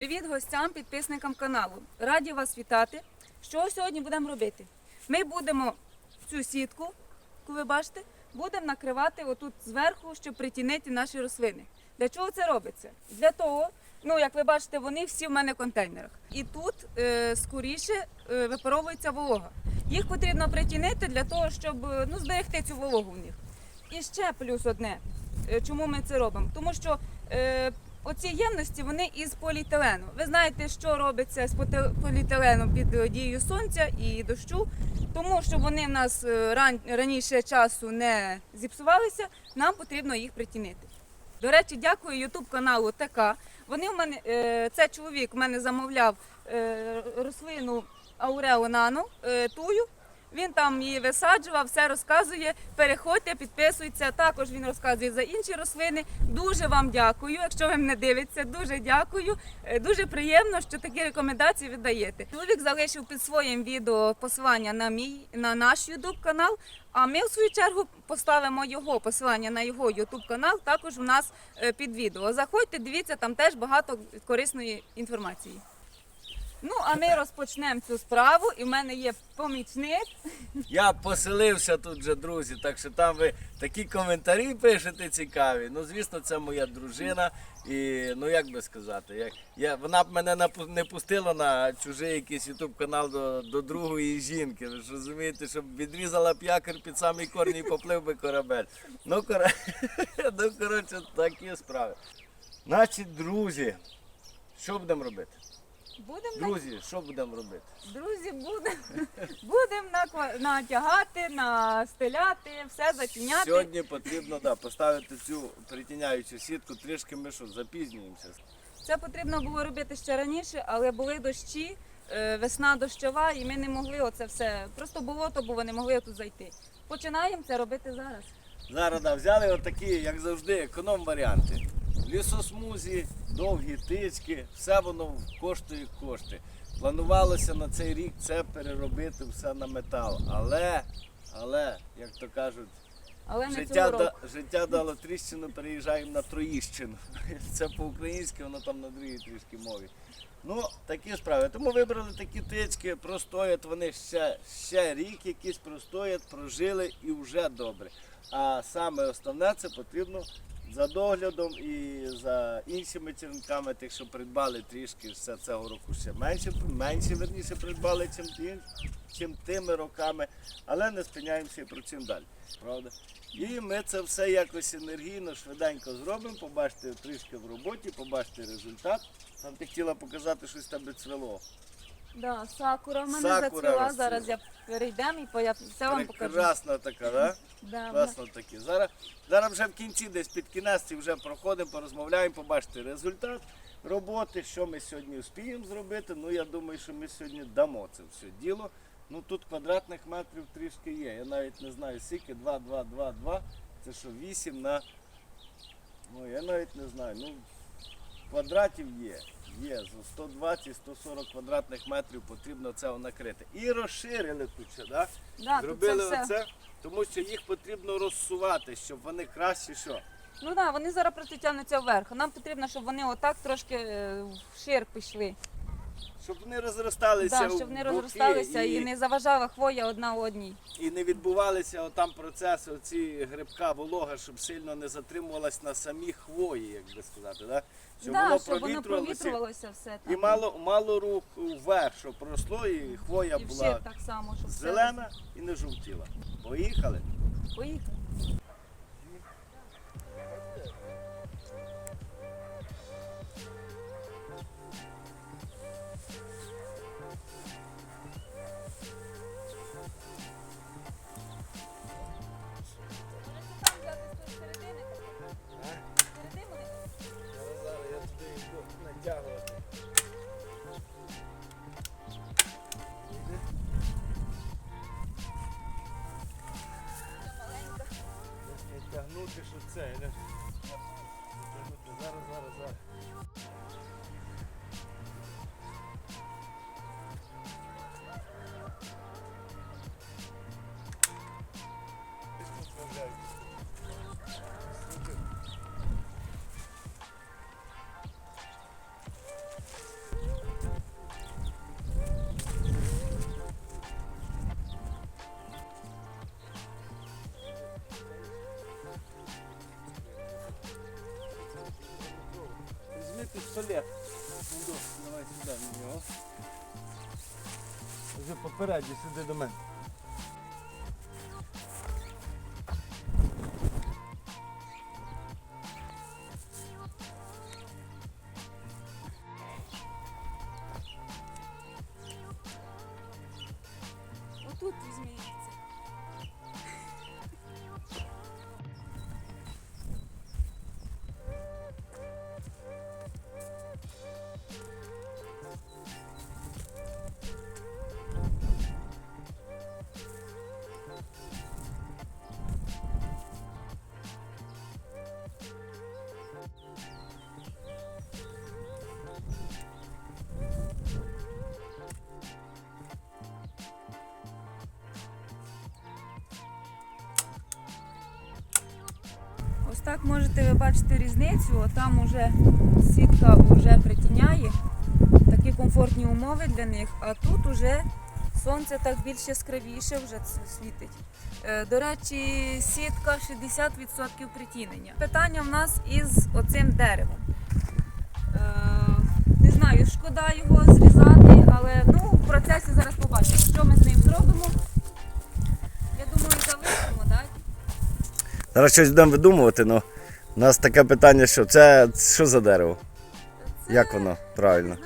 Привіт гостям, підписникам каналу. Раді вас вітати. Що сьогодні будемо робити? Ми будемо цю сітку, яку ви бачите, будемо накривати отут зверху, щоб притінити наші рослини. Для чого це робиться? Для того, ну як ви бачите, вони всі в мене в контейнерах. І тут е, скоріше е, випаровується волога. Їх потрібно притінити для того, щоб е, ну, зберегти цю вологу в них. І ще плюс одне. Е, Чому ми це робимо? Тому що е, оці ємності вони із поліетилену. Ви знаєте, що робиться з поліетиленом під дією сонця і дощу. Тому що вони в нас е, ран, раніше часу не зіпсувалися, нам потрібно їх притінити. До речі, дякую Ютуб каналу ТК. Вони в мене е, це чоловік в мене замовляв е, рослину Ауреонану е, тую. Він там її висаджував, все розказує. Переходьте, підписуйтеся. Також він розказує за інші рослини. Дуже вам дякую. Якщо ви мене дивитеся, дуже дякую. Е, Дуже приємно, що такі рекомендації ви даєте. Чоловік залишив під своїм відео посилання на мій на наш YouTube канал. А ми в свою чергу поставимо його посилання на його YouTube канал. Також у нас е, під відео. Заходьте, дивіться, там теж багато корисної інформації. Ну, а ми розпочнемо цю справу. І в мене є помічник. Я поселився тут же, друзі, так що там ви такі коментарі пишете цікаві. Ну, звісно, це моя дружина. І ну як би сказати, я, я, вона б мене не пустила на чужий якийсь ютуб канал до, до другої жінки. Ви ж розумієте, щоб відрізала б якір під самий корні і поплив би корабель. Ну, кора... ну коротше, такі справи. Значить, друзі, що будемо робити? Будемо Друзі, що будемо робити? друзі, будемо будем натягати, настеляти, все затіняти. Сьогодні потрібно да, поставити цю притіняючу сітку, трішки ми що, запізнюємося. Це потрібно було робити ще раніше, але були дощі, е, весна дощова, і ми не могли оце все. Просто болото було, не могли тут зайти. Починаємо це робити зараз. Зараз да, взяли отакі, як завжди, економ-варіанти. Лісосмузі, довгі тички, все воно коштує кошти. Планувалося на цей рік це переробити все на метал. Але, але, як то кажуть, Але життя, да, життя дало тріщину, переїжджаємо на Троїщину. Це по-українськи, воно там на другій трішки мові. Ну, такі справи. Тому вибрали такі тички, простоять вони ще, ще рік якийсь простоять, прожили і вже добре. А саме основне це потрібно за доглядом і за іншими черенками, тих, що придбали трішки все цього року ще менше, менше верніше придбали, чим, чим тими роками, але не спиняємося і працюємо далі. Правда? І ми це все якось енергійно, швиденько зробимо, побачите трішки в роботі, побачите результат. Там ти хотіла показати щось тебе цвело. Да, сакура в мене Сакура зацвіла. розцвіла. Зараз я перейдемо і по- я все вам покажу. Прекрасна така, да? Да, Класно такі. Зараз, зараз вже в кінці, десь під кінець вже проходимо, порозмовляємо, побачите результат роботи, що ми сьогодні успіємо зробити. Ну я думаю, що ми сьогодні дамо це все діло. Ну тут квадратних метрів трішки є. Я навіть не знаю, скільки, 2, 2, 2, 2. Це що 8 на. Ну я навіть не знаю. Ну, квадратів є. Є. За 120-140 квадратних метрів потрібно це накрити. І розширили тут ще, да? Да, тут Зробили це все. оце, тому що їх потрібно розсувати, щоб вони краще що. Ну так, да, вони зараз просто тягнуться вверх. Нам потрібно, щоб вони отак трошки е, вшир пішли. Щоб вони розросталися. Да, в щоб не боки розросталися і... і, не заважала хвоя одна одній. і не відбувалися отам процеси, оці грибка, волога, щоб сильно не затримувалась на самій хвої, як би сказати. Да? Щоб да, воно щоб воно провітрювалося. провітрювалося все. І мало, мало рух вверх, щоб пройшло, і хвоя І була так само, щоб все зелена і не жовтіла. Поїхали. Поїхали. saying. Вже попереді, сюди так можете ви бачити різницю. Там уже сітка вже притіняє. Такі комфортні умови для них, а тут уже сонце так більш яскравіше вже світить. Е, До речі, сітка 60% притінення. Питання в нас із оцим деревом. Е, Не знаю, шкода його зрізати, але ну, в процесі зараз побачимо, що ми з ним зробимо. Я думаю, залишимо? Зараз щось будемо видумувати, але у нас таке питання, що це що за дерево? Це- Як воно правильно?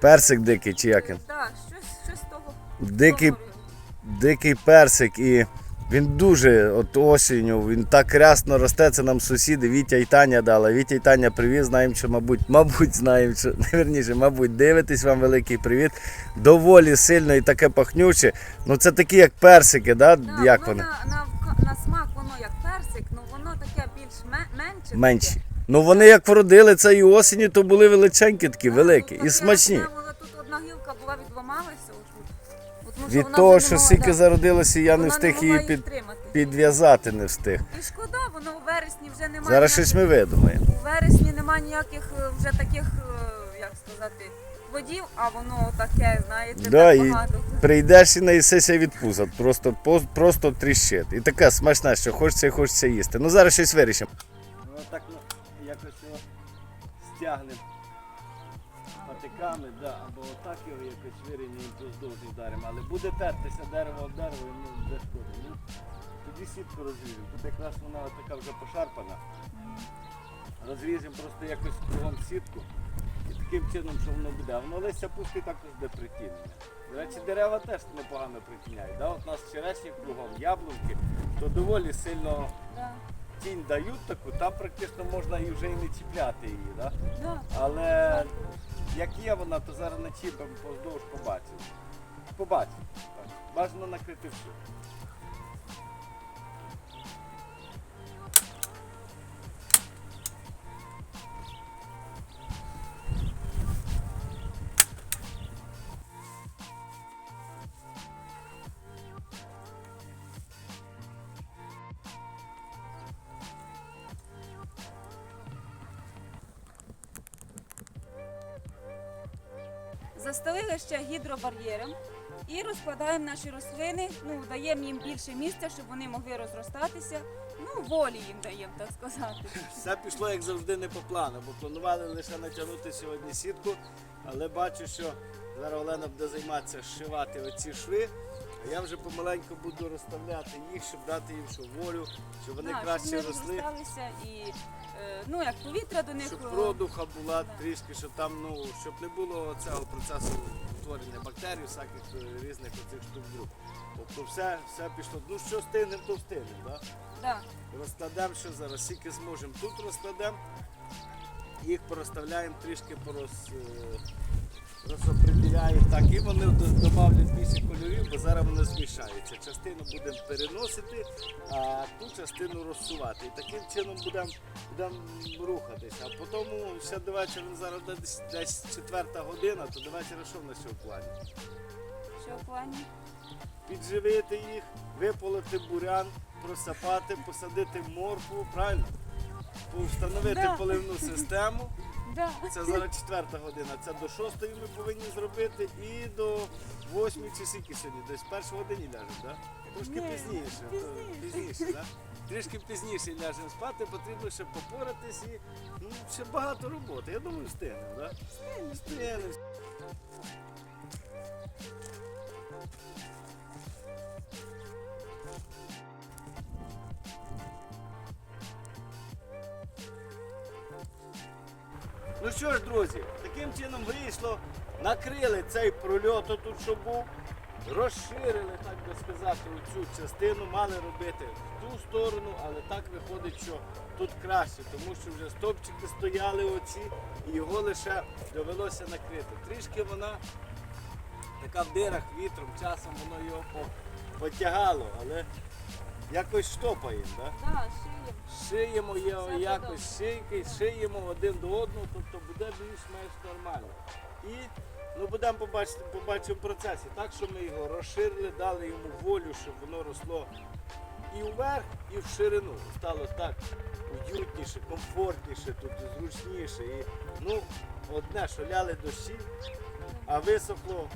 Персик дикий чи як він? Так, щось, щось того. Дикий, дикий персик і він дуже от осінню, він так рясно росте, це нам сусіди Вітя і Таня дали. Вітя і Таня привіз, знаємо, що, мабуть, мабуть, знаємо, що верніше, мабуть, дивитесь вам великий привіт. Доволі сильно і таке пахнюче. Ну це такі, як персики, да? Да, як вони? На, на, на смак воно як персик, ну воно таке більш ме- менше. Менші. Ну вони як вродили цієї осені, то були величенькі такі, великі ну, і смачні. тут одна гілка була відламалася Від того, що не стільки зародилося, я не встиг її під, підв'язати, не встиг. І шкода, воно у вересні вже немає. Зараз щось ми видумаємо. У вересні немає ніяких е, вже таких, е, як сказати, водів, а воно таке, знаєте, Да, так і багато. Прийдеш і наїсися від пуза, просто, просто тріщить. І таке смачне, що хочеться і хочеться їсти. Ну зараз щось вирішимо. Ну так якось його стягнемо патиками, да, або отак його якось вирівняємо поздовж ударимо. Але буде тертися дерево об дерево, і ну де шкода. Ну, тоді сітку розріжемо. Тут якраз вона така вже пошарпана. Розріжемо просто якось кругом сітку. Таким чином, що воно буде. А воно листя пустить також де притінення. До речі, дерева теж непогано притіняють. Да? От у нас черешні кругом, яблунки, то доволі сильно Да, тінь дають таку, там практично можна і вже і не чіпляти її. Да? да. Але як є вона, то зараз начіпимо поздовж побачимо. Побачимо. Так. Бажано накрити все. Застелили ще гідробар'єром і розкладаємо наші рослини, ну, даємо їм більше місця, щоб вони могли розростатися. Ну, волі їм даємо, так сказати. Все пішло як завжди не по плану, бо планували лише натягнути сьогодні сітку, але бачу, що зараз Олена буде займатися шивати оці шви, я вже помаленьку буду розставляти їх, щоб дати їм що волю, щоб вони Да, краще щоб вони росли, розросталися і е, ну, як повітря до них. щоб е, продуха була да. трішки, щоб там ну щоб не було цього процесу утворення бактерій, всяких е, різних оцих штук друг. Тобто все, все пішло. Ну що стигнемо, то встигнемо. Да? Да. Розкладемо ще зараз, скільки зможемо тут розкладемо. Їх порозставляємо трішки порос, е, розопределяємо так. І вони д- добавлять більше кольорів, бо зараз вони змішаються. Частину будемо переносити, а ту частину розсувати. І таким чином будемо будем рухатися. А потім ще до вечора, зараз десь, десь четверта година, то до вечора що в нас ще в плані? Що в плані? підживити їх, виполити бурян, просапати, посадити моркву, правильно? Встановити Да. поливну систему. Да. Це зараз четверта година. Це до шостої ми повинні зробити і до восьмої чи скільки сьогодні. Десь першій годині ляжемо, так? Трошки Ні, пізніше. пізніше. Пізніше, так? Трішки пізніше ляжемо спати, потрібно ще попоратись і ну, ще багато роботи. Я думаю, встигнемо, так? Встигнемо. Ну що ж, друзі, таким чином вийшло, накрили цей прольот тут, що був, розширили, так би сказати, цю частину, мали робити в ту сторону, але так виходить, що тут краще, тому що вже стовпчики стояли оці, і його лише довелося накрити. Трішки вона така в дирах вітром, часом воно його потягало, але якось штопаємо, так? Да, шиєм. Шиємо його Все якось шийки, шиємо один до одного, тобто буде більш-менш нормально. І ну, будемо побачити, побачимо в процесі. Так, що ми його розширили, дали йому волю, щоб воно росло і вверх, і в ширину. Стало так уютніше, комфортніше, тут зручніше. І, ну, одне, що ляли дощі, а висохло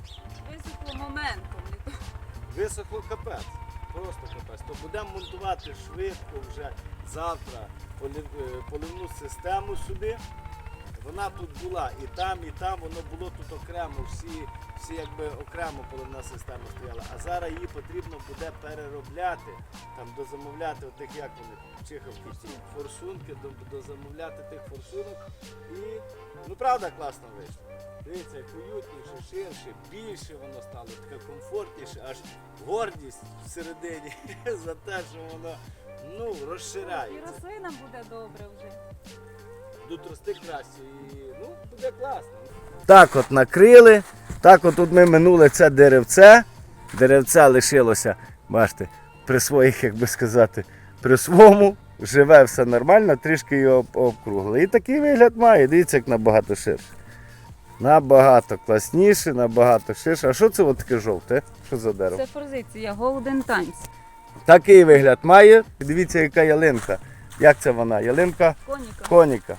Висохло моментом. Висохло капець. Просто капець. То будемо монтувати швидко вже завтра е, поливну систему сюди. Вона тут була і там, і там, воно було тут окремо, всі, всі якби окремо поливна система стояла. А зараз її потрібно буде переробляти, там дозамовляти отих, як вони, чиховки, ці форсунки, до- дозамовляти тих форсунок. І ну правда класно вийшло. Дивіться, як уютніше, ширше, більше воно стало, таке комфортніше, аж гордість всередині за те, що воно ну, І розширяється. рослинам буде добре вже. Будуть рости краще і ну, буде класно. Так от накрили, так от тут ми минули це деревце. Деревце лишилося, бачите, при своїх, як би сказати, при своєму. Живе все нормально, трішки його об- обкруглили. І такий вигляд має, дивіться, як набагато ширше. Набагато класніше, набагато ширше. А що це от таке жовте? Що за дерево? Це позиція Golden Times. Такий вигляд має. Дивіться, яка ялинка. Як це вона? Ялинка Коніка. коніка.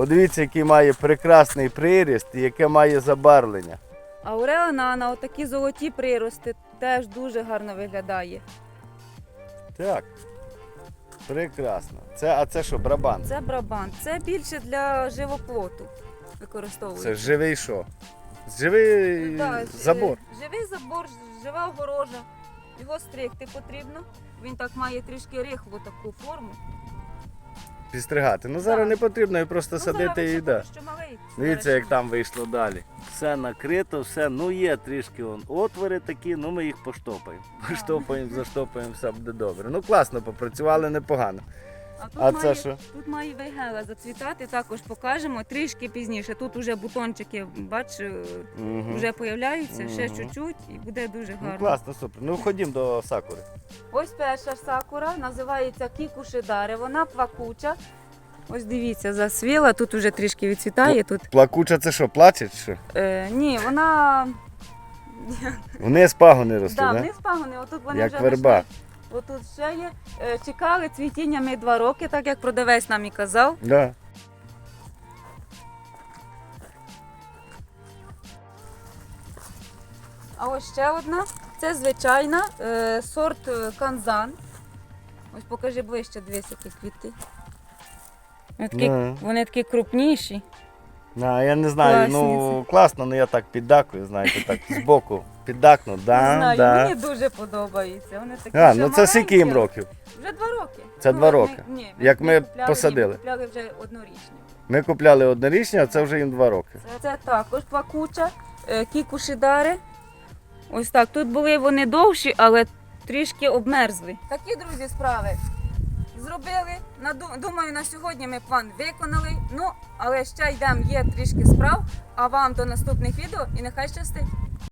Подивіться, який має прекрасний приріст і яке має забарвлення. Ауреана на отакі золоті прирости теж дуже гарно виглядає. Так. Прекрасно. Це, а це що, брабант? Це брабант. Це більше для живоплоту використовують. Це живий що? Живий Да, забор. е, Живий забор, жива огорожа. Його стригти потрібно. Він так має трішки рихлу таку форму. Підстригати. Ну зараз не потрібно, і просто Ну, садити і да. Дивіться, як там вийшло далі. Все накрито, все, ну є трішки вон, отвори такі, ну ми їх поштопаємо. Поштопаємо, заштопаємо, все буде добре. Ну класно, попрацювали непогано. А тут, А має, що? тут має вейгела зацвітати, також покажемо трішки пізніше. Тут уже бутончики, бач, Мгм. вже появляються, ще Мгм. чуть-чуть і буде дуже гарно. Ну класно, супер. Ну ходім до сакури. Ось перша сакура, називається Кікушидаре. Вона плакуча. Ось дивіться, засвіла, тут уже трішки відцвітає. Тут Плакуча це що, плаче чи що? е, ні, вона Вниз пагони ростуть, да, вниз пагони, отут вони Як вже верба. вийшли. Отут ще є. Е, Чекали цвітіння ми два роки, так як продавець нам і казав. Да. А ось ще одна. Це звичайна е, сорт е, канзан. Ось покажи ближче, дивись, які квіти. Вони такі, Да. вони такі крупніші. А, я не знаю, ну класно, але я так піддакую, знаєте, так збоку піддакну. Да, Не знаю, да. мені дуже подобається. Вони такі А, ще ну це скільки їм років? Вже два роки. Це два ми- роки? ні, Як ми купляли посадили? Їм, купляли вже однорічні. Ми купляли однорічні, а це вже їм два роки. Це, це також плакуча, е, кікушидари. Ось так. Тут були вони довші, але трішки обмерзли. Такі, друзі, справи. Зробили. Думаю, на сьогодні ми план виконали. Ну, але ще йдемо, є трішки справ. А вам до наступних відео і нехай щастить.